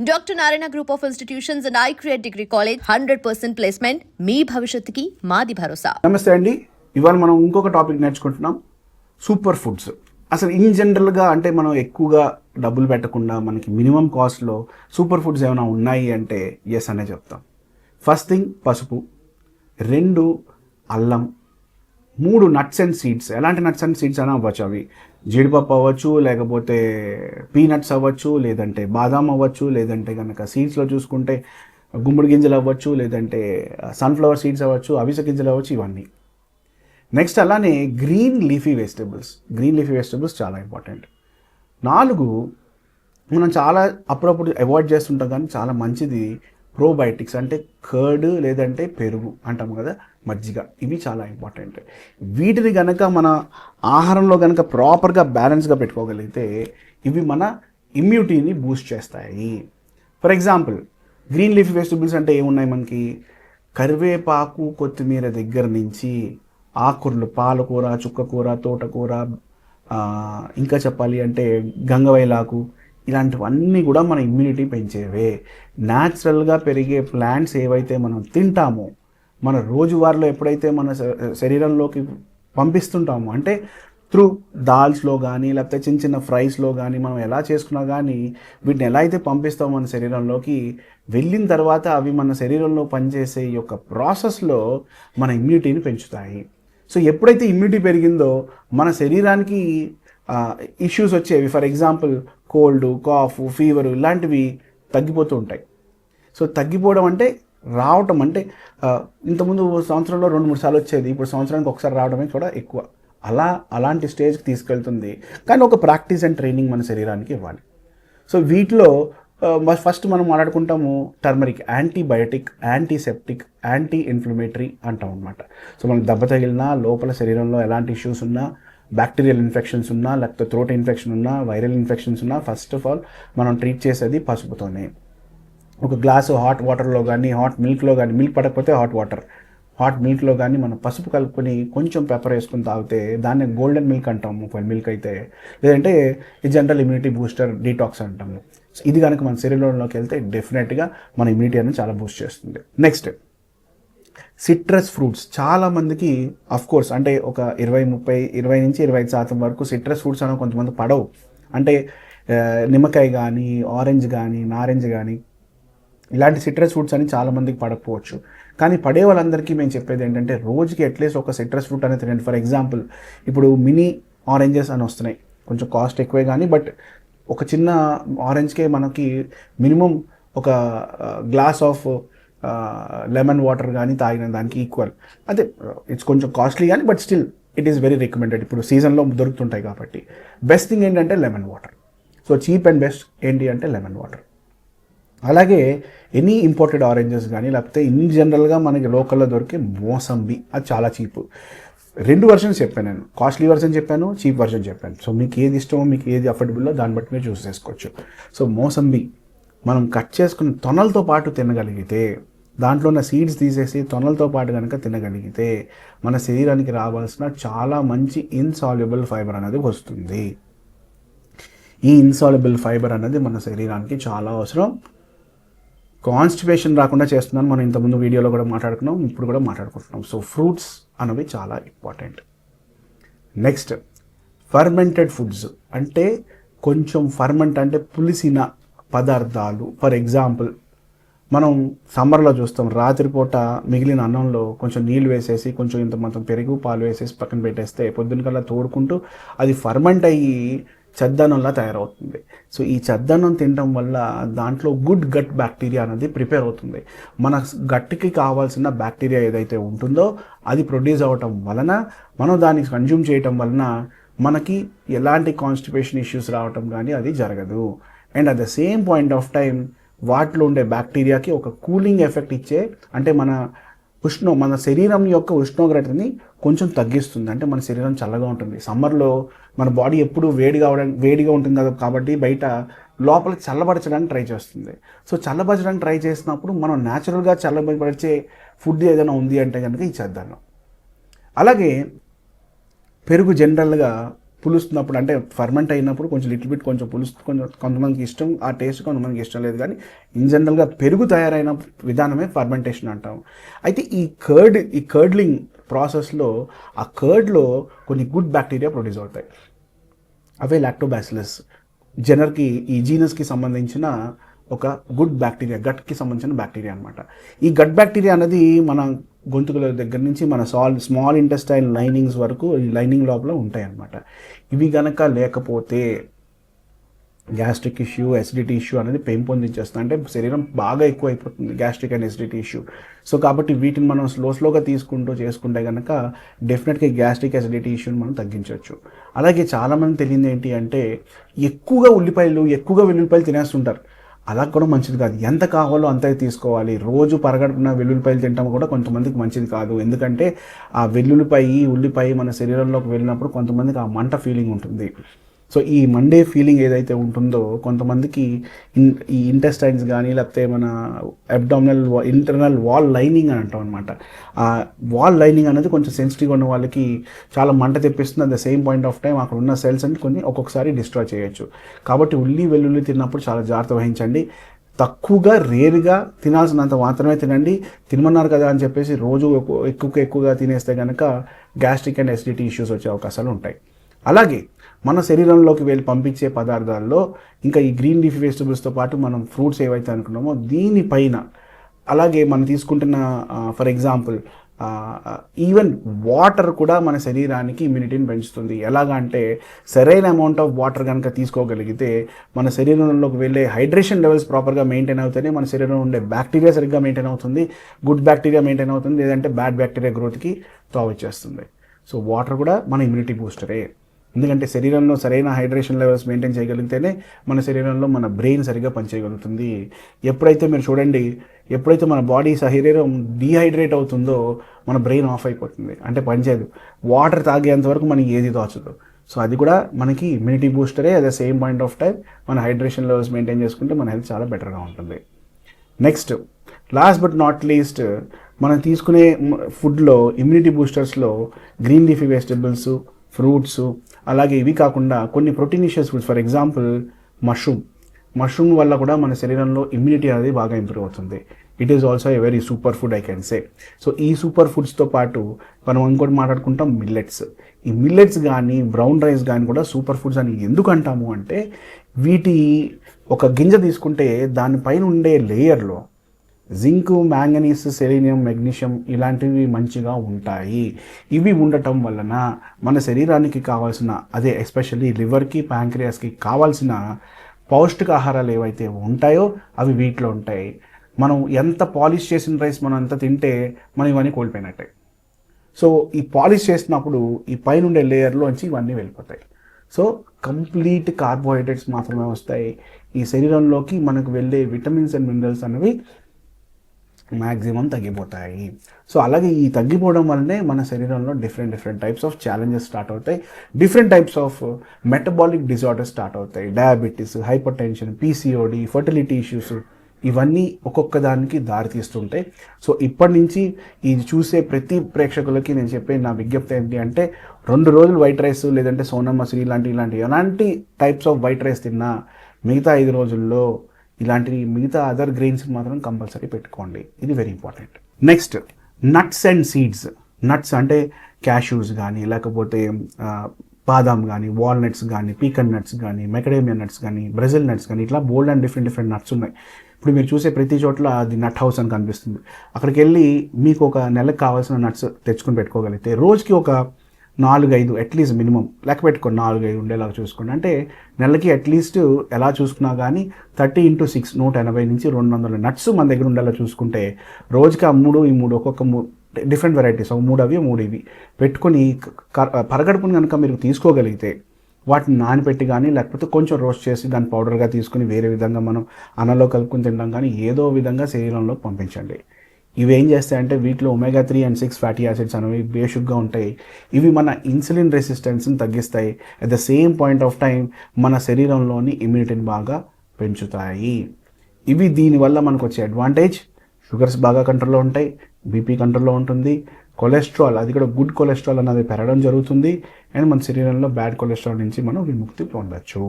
Doctor Narayana group of institutions and I create degree college hundred percent placement మీ భవిష్యత్తుకి మాది భరోసా. నమస్తే అండి. ఇవాళ మనం ఇంకొక టాపిక్ నేర్చుకుంటున్నాం. Super foods. అసలు ఇన్ జనరల్గా అంటే మనం ఎక్కువగా డబ్బులు పెట్టకుండా మనకి మినిమం కాస్ట్లో సూపర్ ఫుడ్స్ ఏమైనా ఉన్నాయి అంటే ఎస్ అనే చెప్తాం. ఫస్ట్ థింగ్ పసుపు. రెండు అల్లం. మూడు నట్స్ అండ్ సీడ్స్ ఎలాంటి నట్స్ అండ్ సీడ్స్ అయినా అవ్వచ్చు అవి. జీడిపప్పు అవ్వచ్చు లేకపోతే పీనట్స్ అవ్వచ్చు లేదంటే బాదాం అవ్వచ్చు లేదంటే కనుక సీడ్స్లో చూసుకుంటే గుమ్మడి గింజలు అవ్వచ్చు లేదంటే సన్ఫ్లవర్ సీడ్స్ అవ్వచ్చు అవిసె గింజలు అవ్వచ్చు ఇవన్నీ. నెక్స్ట్ అలానే green leafy vegetables green leafy vegetables చాలా ఇంపార్టెంట్ నాలుగు మనం చాలా అప్పుడప్పుడు అవాయిడ్ చేస్తుంటాం కానీ చాలా మంచిది ప్రోబయోటిక్స్ అంటే కర్డ్ లేదంటే పెరుగు అంటాం కదా మజ్జిగ. ఇవి చాలా ఇంపార్టెంట్ వీటిని గనక మన ఆహారంలో గనక ప్రాపర్గా బ్యాలెన్స్గా పెట్టుకోగలిగితే ఇవి మన ఇమ్యూనిటీని బూస్ట్ చేస్తాయి. For example green leaf vegetables అంటే ఏమున్నాయి మనకి? కరివేపాకు కొత్తిమీర దగ్గర నుంచి ఆకుకూరలు పాలకూర చుక్కకూర తోటకూర ఇంకా చెప్పాలి అంటే గంగవైలాకు ఇలాంటివన్నీ కూడా మన ఇమ్యూనిటీ పెంచేవే. న్యాచురల్గా పెరిగే ప్లాంట్స్ ఏవైతే మనం తింటామో మన రోజువారీలో ఎప్పుడైతే మన శరీరంలోకి పంపిస్తుంటామో అంటే త్రూ దాల్స్లో కానీ లేకపోతే చిన్న చిన్న ఫ్రైస్లో కానీ మనం ఎలా చేసుకున్నా కానీ వీటిని ఎలా అయితే పంపిస్తామో మన శరీరంలోకి వెళ్ళిన తర్వాత అవి మన శరీరంలో పనిచేసే యొక్క ప్రాసెస్లో మన ఇమ్యూనిటీని పెంచుతాయి. సో ఎప్పుడైతే ఇమ్యూనిటీ పెరిగిందో మన శరీరానికి ఇష్యూస్ వచ్చేవి. For example cold cough fever ఇలాంటివి తగ్గిపోతూ ఉంటాయి. సో తగ్గిపోవడం అంటే రావటం అంటే ఇంతకుముందు సంవత్సరంలో రెండు మూడు సార్లు వచ్చేది. ఇప్పుడు సంవత్సరానికి ఒకసారి రావడమే కూడా ఎక్కువ. అలా అలాంటి స్టేజ్కి తీసుకెళ్తుంది. కానీ ఒక ప్రాక్టీస్ అండ్ ట్రైనింగ్ మన శరీరానికి ఇవ్వాలి. సో వీటిలో ఫస్ట్ మనం మాట్లాడుకుంటాము turmeric antibiotic antiseptic anti inflammatory అంటాం అనమాట సో మనకు దెబ్బ తగిలినా లోపల శరీరంలో ఎలాంటి ఇష్యూస్ ఉన్నా బ్యాక్టీరియల్ ఇన్ఫెక్షన్స్ ఉన్నా లేకపోతే థ్రోట్ ఇన్ఫెక్షన్ ఉన్నా వైరల్ ఇన్ఫెక్షన్స్ ఉన్నా ఫస్ట్ ఆఫ్ ఆల్ మనం ట్రీట్ చేసేది పసుపుతోనే. ఒక గ్లాసు హాట్ వాటర్లో కానీ హాట్ మిల్క్లో కానీ మిల్క్ పడకపోతే హాట్ వాటర్ హాట్ మిల్క్లో కానీ మనం పసుపు కలుపుకొని కొంచెం పెప్పర్ వేసుకొని తాగితే దాన్ని గోల్డెన్ మిల్క్ అంటాము ఒకవేళ మిల్క్ అయితే. లేదంటే ఈ జనరల్ ఇమ్యూనిటీ బూస్టర్ డీటాక్స్ అంటాము. ఇది కనుక మన శరీరంలోకి వెళ్తే డెఫినెట్గా మన ఇమ్యూనిటీ అనేది చాలా బూస్ట్ చేస్తుంది. Next citrus fruits. చాలామందికి కోర్స్ అంటే ఒక ఇరవై ముప్పై ఇరవై నుంచి ఇరవై ఐదు శాతం వరకు సిట్రస్ ఫ్రూట్స్ అనేవి కొంతమంది పడవు. అంటే నిమ్మకాయ కానీ ఆరెంజ్ కానీ నారెంజ్ కానీ ఇలాంటి సిట్రస్ ఫ్రూట్స్ అని చాలామందికి పడకపోవచ్చు. కానీ పడే వాళ్ళందరికీ మేము చెప్పేది ఏంటంటే రోజుకి అట్లీస్ట్ ఒక సిట్రస్ ఫ్రూట్ అనేది తినండి. ఫర్ ఎగ్జాంపుల్ ఇప్పుడు మినీ ఆరెంజెస్ అని వస్తున్నాయి. కొంచెం కాస్ట్ ఎక్కువే కానీ బట్ ఒక చిన్న ఆరెంజ్కే మనకి మినిమం ఒక గ్లాస్ ఆఫ్ లెమన్ వాటర్ కానీ తాగిన దానికి ఈక్వల్ అదే ఇట్స్ కొంచెం కాస్ట్లీ కానీ but still it is very recommended ఇప్పుడు సీజన్లో దొరుకుతుంటాయి కాబట్టి. బెస్ట్ థింగ్ ఏంటంటే lemon water so cheap and best ఏంటి అంటే లెమన్ వాటర్ అలాగే ఎనీ ఇంపోర్టెడ్ ఆరెంజెస్ కానీ లేకపోతే ఇన్ జనరల్గా మనకి లోకల్లో దొరికే మోసంబి అది చాలా చీప్ రెండు వర్షన్స్ చెప్పాను నేను. కాస్ట్లీ వర్షన్ చెప్పాను చీప్ వర్షన్ చెప్పాను. సో మీకు ఏది ఇష్టమో మీకు ఏది అఫోర్డబుల్లో దాన్ని బట్టి మీరు చూస్ చేసుకోవచ్చు సో మోసంబి మనం కట్ చేసుకున్న తొనలతో పాటు తినగలిగితే దాంట్లో ఉన్న సీడ్స్ తీసేసి తొనలతో పాటు కనుక తినగలిగితే మన శరీరానికి రావాల్సిన చాలా మంచి ఇన్సాల్యుబుల్ ఫైబర్ అనేది వస్తుంది. ఈ ఇన్సాల్యుబుల్ ఫైబర్ అనేది మన శరీరానికి చాలా అవసరం. కాన్స్టిపేషన్ రాకుండా చేస్తున్నాను. మనం ఇంతకుముందు వీడియోలో కూడా మాట్లాడుకున్నాం. ఇప్పుడు కూడా మాట్లాడుకుంటున్నాం. సో ఫ్రూట్స్ అనేవి చాలా ఇంపార్టెంట్ నెక్స్ట్ ఫర్మెంటెడ్ ఫుడ్స్ అంటే కొంచెం ఫర్మెంట్ అంటే పులిసిన పదార్థాలు. ఫర్ ఎగ్జాంపుల్ మనం సమ్మర్లో చూస్తాం రాత్రిపూట మిగిలిన అన్నంలో కొంచెం నీళ్ళు వేసేసి కొంచెం ఇంత మొత్తం పెరుగు పాలు వేసేసి పక్కన పెట్టేస్తే పొద్దున కల్లా తోడుకుంటూ అది ఫర్మెంట్ అయ్యి చెద్దనంలా తయారవుతుంది. సో ఈ చెద్దనం తినడం వల్ల దాంట్లో గుడ్ గట్ బ్యాక్టీరియా అనేది ప్రిపేర్ అవుతుంది. మన గట్టుకి కావాల్సిన బ్యాక్టీరియా ఏదైతే ఉంటుందో అది ప్రొడ్యూస్ అవ్వటం వలన మనం దాన్ని కన్జ్యూమ్ చేయటం వలన మనకి ఎలాంటి కాన్స్టిపేషన్ ఇష్యూస్ రావటం కానీ అది జరగదు. And at the same point of time వాటిలో ఉండే బ్యాక్టీరియాకి ఒక కూలింగ్ ఎఫెక్ట్ ఇచ్చే అంటే మన ఉష్ణ మన శరీరం యొక్క ఉష్ణోగ్రతని కొంచెం తగ్గిస్తుంది. అంటే మన శరీరం చల్లగా ఉంటుంది. సమ్మర్లో మన బాడీ ఎప్పుడు వేడిగా అవడానికి వేడిగా ఉంటుంది కదా కాబట్టి బయట లోపల చల్లబరచడానికి ట్రై చేస్తుంది. సో చల్లబరచడానికి ట్రై చేసినప్పుడు మనం న్యాచురల్గా చల్లబరిచే ఫుడ్ ఏదైనా ఉంది అంటే కనుక ఇచ్చేద్దాం అలాగే పెరుగు జనరల్గా పులుస్తున్నప్పుడు అంటే ఫర్మెంట్ అయినప్పుడు కొంచెం లిటిల్ బిట్ కొంచెం పులుసు కొంచెం కొంతమందికి ఇష్టం ఆ టేస్ట్ కొంతమందికి ఇష్టం లేదు కానీ ఇన్ జనరల్గా పెరుగు తయారైన విధానమే ఫర్మెంటేషన్ అంటాం అయితే ఈ కర్డ్ ఈ కర్డ్లింగ్ ప్రాసెస్లో ఆ కర్డ్లో కొన్ని గుడ్ బ్యాక్టీరియా ప్రొడ్యూస్ అవుతాయి. అవే లాక్టోబాసిలస్ జనర్కి ఈ జీనస్కి సంబంధించిన ఒక గుడ్ బ్యాక్టీరియా గట్కి సంబంధించిన బ్యాక్టీరియా అనమాట ఈ గట్ బ్యాక్టీరియా అనేది మన గొంతుకుల దగ్గర నుంచి మన సాల్ స్మాల్ ఇంటెస్టైన్ లైనింగ్స్ వరకు ఈ లైనింగ్ లోపల ఉంటాయి అన్నమాట ఇవి గనక లేకపోతే గ్యాస్ట్రిక్ ఇష్యూ ఎసిడిటీ ఇష్యూ అనేది పెంపొందించేస్తుంది అంటే శరీరం బాగా ఎక్కువ అయిపోతుంది gastric and acidity issue so కాబట్టి వీటిని మనం స్లో స్లోగా తీసుకుంటూ చేసుకుంటే కనుక డెఫినెట్గా గ్యాస్ట్రిక్ ఎసిడిటీ ఇష్యూని మనం తగ్గించవచ్చు. అలాగే చాలామంది తెలియదు ఏంటి అంటే ఎక్కువగా ఉల్లిపాయలు ఎక్కువగా వెల్లుల్లిపాయలు తినేస్తుంటారు. అలా కూడా మంచిది కాదు. ఎంత కావాలో అంతే తీసుకోవాలి. రోజు పరగడుపున వెల్లుల్లిపాయలు తింటాం కూడా కొంతమందికి మంచిది కాదు. ఎందుకంటే ఆ వెల్లుల్లిపాయ ఉల్లిపాయ మన శరీరంలోకి వెళ్ళినప్పుడు కొంతమందికి ఆ మంట ఫీలింగ్ ఉంటుంది. సో ఈ మండే ఫీలింగ్ ఏదైతే ఉంటుందో కొంతమందికి ఇన్ ఈ ఇంటెస్టైన్స్ కానీ లేకపోతే మన అబ్డామినల్ ఇంటర్నల్ వాల్ లైనింగ్ అని అంటాం అనమాట ఆ వాల్ లైనింగ్ అనేది కొంచెం సెన్సిటివ్గా ఉన్న వాళ్ళకి చాలా మంట తెప్పిస్తుంది. At the same point of time అక్కడ ఉన్న సెల్స్ అని కొన్ని ఒక్కొక్కసారి డిస్ట్రాయ్ చేయొచ్చు. కాబట్టి ఉల్లి వెల్లుల్లి తిన్నప్పుడు చాలా జాగ్రత్త వహించండి. తక్కువగా రేరుగా తినాల్సినంత మాత్రమే తినండి. తినమన్నారు కదా అని చెప్పేసి రోజు ఎక్కువ ఎక్కువ ఎక్కువగా తినేస్తే కనుక గ్యాస్ట్రిక్ అండ్ ఎసిడిటీ ఇష్యూస్ వచ్చే అవకాశాలు ఉంటాయి. అలాగే మన శరీరంలోకి వెళ్ళి పంపించే పదార్థాల్లో ఇంకా ఈ గ్రీన్ లీఫ్ వెజిటబుల్స్తో పాటు మనం ఫ్రూట్స్ ఏవైతే అనుకున్నామో దీనిపైన అలాగే మనం తీసుకుంటున్న ఫర్ ఎగ్జాంపుల్ ఈవెన్ వాటర్ కూడా మన శరీరానికి ఇమ్యూనిటీని పెంచుతుంది. ఎలాగా అంటే సరైన అమౌంట్ ఆఫ్ వాటర్ కనుక తీసుకోగలిగితే మన శరీరంలోకి వెళ్ళే హైడ్రేషన్ లెవెల్స్ ప్రాపర్గా మెయింటైన్ అవుతాయి మన శరీరంలో ఉండే బ్యాక్టీరియా సరిగ్గా మెయింటైన్ అవుతుంది. గుడ్ బ్యాక్టీరియా మెయింటైన్ అవుతుంది. లేదంటే బ్యాడ్ బ్యాక్టీరియా గ్రోత్కి తోవచ్చేస్తుంది సో వాటర్ కూడా మన ఇమ్యూనిటీ బూస్టరే ఎందుకంటే శరీరంలో సరైన హైడ్రేషన్ లెవెల్స్ మెయింటైన్ చేయగలిగితేనే మన శరీరంలో మన బ్రెయిన్ సరిగా పనిచేయగలుగుతుంది. ఎప్పుడైతే మీరు చూడండి ఎప్పుడైతే మన బాడీ శరీరం డీహైడ్రేట్ అవుతుందో మన బ్రెయిన్ ఆఫ్ అయిపోతుంది. అంటే పనిచేయదు వాటర్ తాగేంత వరకు మనకి ఏది తోచదు సో అది కూడా మనకి ఇమ్యూనిటీ బూస్టరే అదే సేమ్ పాయింట్ ఆఫ్ టైం మన హైడ్రేషన్ లెవెల్స్ మెయింటైన్ చేసుకుంటే మన హెల్త్ చాలా బెటర్గా ఉంటుంది. Next last but not least మనం తీసుకునే ఫుడ్లో ఇమ్యూనిటీ బూస్టర్స్లో గ్రీన్ లీఫీ వెజిటబుల్స్ ఫ్రూట్స్ అలాగే ఇవి కాకుండా కొన్ని proteinaceous foods for example mushroom. Mushroom వల్ల కూడా మన శరీరంలో ఇమ్యూనిటీ అనేది బాగా ఇంప్రూవ్ అవుతుంది. It is also a very super food I can say so ఈ సూపర్ ఫుడ్స్తో పాటు మనం ఇంకోటి మాట్లాడుకుంటాం మిల్లెట్స్ ఈ మిల్లెట్స్ కానీ బ్రౌన్ రైస్ కానీ కూడా సూపర్ ఫుడ్స్ అని ఎందుకు అంటాము అంటే వీటి ఒక గింజ తీసుకుంటే దానిపైన ఉండే లేయర్లో జింక్ మ్యాంగనీస్ సెలీనియం మెగ్నీషియం ఇలాంటివి మంచిగా ఉంటాయి. ఇవి ఉండటం వలన మన శరీరానికి కావాల్సిన అదే ఎస్పెషల్లీ లివర్కి ప్యాంక్రియాస్కి కావాల్సిన పౌష్టికాహారాలు ఏవైతే ఉంటాయో అవి వీటిలో ఉంటాయి. మనం ఎంత పాలిష్ చేసిన రైస్ మనం అంత తింటే మనం ఇవన్నీ కోల్పోయినట్టే. సో ఈ పాలిష్ చేసినప్పుడు ఈ పైన ఉండే లేయర్లోంచి ఇవన్నీ వెళ్ళిపోతాయి. సో కంప్లీట్ కార్బోహైడ్రేట్స్ మాత్రమే వస్తాయి. ఈ శరీరంలోకి మనకు వెళ్ళే విటమిన్స్ అండ్ మినరల్స్ అనేవి మ్యాక్సిమం తగ్గిపోతాయి. సో అలాగే ఈ తగ్గిపోవడం వల్లనే మన శరీరంలో different different types of challenges start అవుతాయి. Different types of metabolic disorders start అవుతాయి. Diabetes hypertension PCOD fertility issues ఇవన్నీ ఒక్కొక్క దానికి దారితీస్తుంటాయి. సో ఇప్పటి నుంచి ఇది చూసే ప్రతి ప్రేక్షకులకి నేను చెప్పే నా విజ్ఞప్తి ఏంటి అంటే రెండు రోజులు వైట్ రైస్ లేదంటే సోనా మసూరి ఇలాంటి ఇలాంటి ఎలాంటి టైప్స్ ఆఫ్ వైట్ రైస్ తిన్నా మిగతా ఐదు రోజుల్లో ఇలాంటివి మిగతా అదర్ గ్రెయిన్స్ మాత్రం కంపల్సరీ పెట్టుకోండి. ఇది very important next nuts and seeds nuts అంటే క్యాష్యూస్ కానీ లేకపోతే బాదాం కానీ వాల్నట్స్ కానీ పీకన్ నట్స్ కానీ మెకడేమియా నట్స్ కానీ బ్రెజిల్ నట్స్ కానీ ఇట్లా బోల్డ్ అండ్ డిఫరెంట్ డిఫరెంట్ నట్స్ ఉన్నాయి. ఇప్పుడు మీరు చూసే ప్రతి చోట్ల అది నట్ హౌస్ అని కనిపిస్తుంది. అక్కడికి వెళ్ళి మీకు ఒక నెలకు కావాల్సిన నట్స్ తెచ్చుకొని పెట్టుకోగలిగితే రోజుకి ఒక నాలుగు ఐదు అట్లీస్ట్ మినిమం లెక్క పెట్టుకోండి నాలుగు ఐదు ఉండేలాగా చూసుకోండి. అంటే నెలకి అట్లీస్ట్ ఎలా చూసుకున్నా కానీ థర్టీ ఇంటూ సిక్స్ నూట ఎనభై నుంచి రెండు వందల నట్స్ మన దగ్గర ఉండేలా చూసుకుంటే రోజుకి ఆ మూడు ఈ మూడు ఒక్కొక్క మూడు డిఫరెంట్ వెరైటీస్ ఒక మూడు అవి మూడు ఇవి. పెట్టుకొని పరగడుపుని కనుక మీరు తీసుకోగలిగితే వాటిని నానబెట్టి కానీ లేకపోతే కొంచెం రోస్ట్ చేసి దాన్ని పౌడర్గా తీసుకుని వేరే విధంగా మనం అన్నలో కలుపుకొని తినడం కానీ ఏదో విధంగా శరీరంలో పంపించండి. ఇవి ఏం చేస్తాయంటే వీటిలో omega three and six fatty acids అనేవి బేషుగ్గా ఉంటాయి. ఇవి మన ఇన్సులిన్ రెసిస్టెన్స్ని తగ్గిస్తాయి. At the same point of time మన శరీరంలోని ఇమ్యూనిటీని బాగా పెంచుతాయి. ఇవి దీనివల్ల మనకు వచ్చే అడ్వాంటేజ్ షుగర్స్ బాగా కంట్రోల్లో ఉంటాయి బీపీ కంట్రోల్లో ఉంటుంది కొలెస్ట్రాల్ అది కూడా గుడ్ కొలెస్ట్రాల్ అనేది పెరగడం జరుగుతుంది అండ్ మన శరీరంలో బ్యాడ్ కొలెస్ట్రాల్ నుంచి మనం విముక్తి పొందొచ్చు.